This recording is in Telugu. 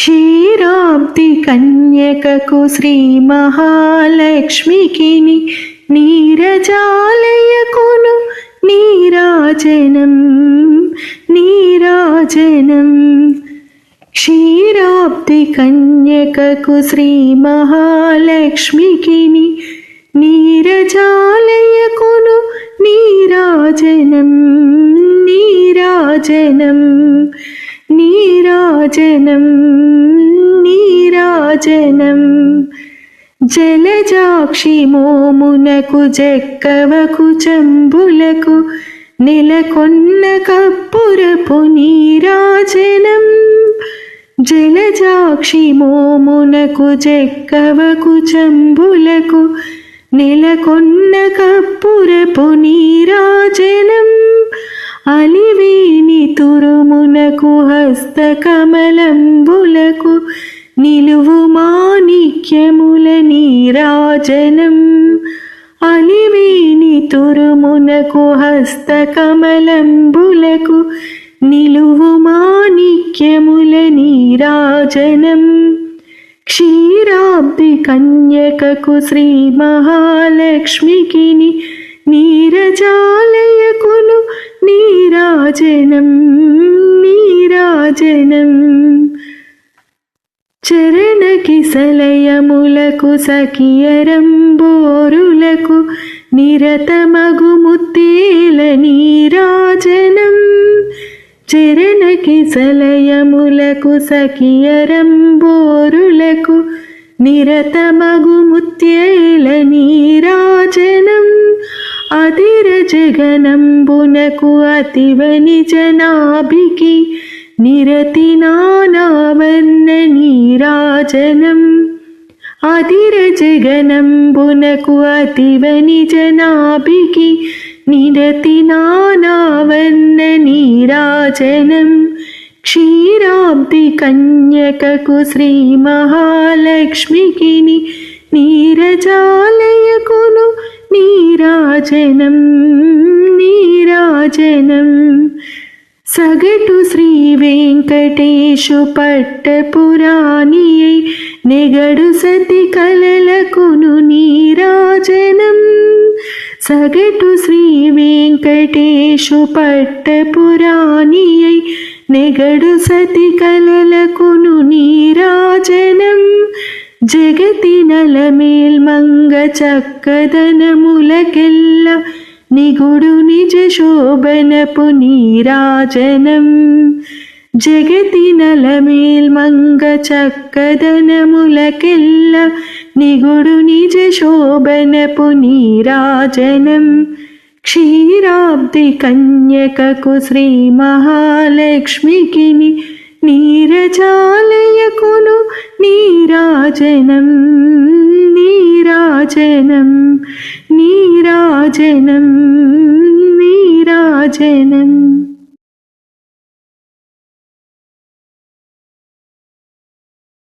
క్షీరాబ్ది కన్యకకు శ్రీ మహాలక్ష్మికి నీరజాలయకును నీరాజనం నీరాజనం క్షీరాబ్ది కన్యకకు శ్రీ మహాలక్ష్మికి నీరజాలయకును నీరాజనం నీరాజనం రాజనం నీరాజనం జలజాక్షి మోమునకు జక్కవకు చంబులకు నెలకొన్న కప్పురపు నీరాజనం జలజాక్షి మోమునకు జక్కవకు చంబులకు నెలకొన్న కప్పురపు నీరాజనం అలివేని తురుమునకు హస్తకమలంబులకు నిలువు మాణిక్యముల నీరాజనం. అలివేణి తురుమునకు హస్తకమలంబులకు నిలువు మాణిక్యముల నీరాజనం. క్షీరాబ్ది కన్యకకు శ్రీ మహాలక్ష్మికి నీరజాలయకును నీరాజనం. భోజనం చరణ కిసలయములకు సఖియరంబోరులకు నిరతమగు ముత్తేల నీరాజనం చరణ కిసలయములకు సఖియరంబోరులకు నిరతమగు ముత్యేల నీరాజనం అతిర జగనంబునకు అతివని జనాభికి నిరతి నానావర్ణ నీరాజనం అతిర జగనంబునకు అతివని జనాభికి నిరతి నానావర్ణ నీరాజనం క్షీరాబ్ది కన్యకకు శ్రీ మహాలక్ష్మికి నీరజాలయకును నీరాజనం నీరాజనం సగటు శ్రీ వెంకటేశు పట్టపురాణి నెగడు సతి కలలకును నీరాజనం. సగటు శ్రీ వెంకటేశు పట్టపురాణి నెగడు సతి కలలకును నీరాజనం. జగతి నలమేల్ మంగ చక్కదనములకెల్ల నిగుడు నిజ శోభనపు నీరాజనం. జగతి నలమేల్ మంగ చక్కదనములకెల్ల నిగుడు నిజ శోభనపు నీరాజనం. క్షీరాబ్ది కన్యకకు శ్రీ మహాలక్ష్మికి నీరజాలయకును నీరాజనం. నీరాజనం నీరాజనం నీరాజనం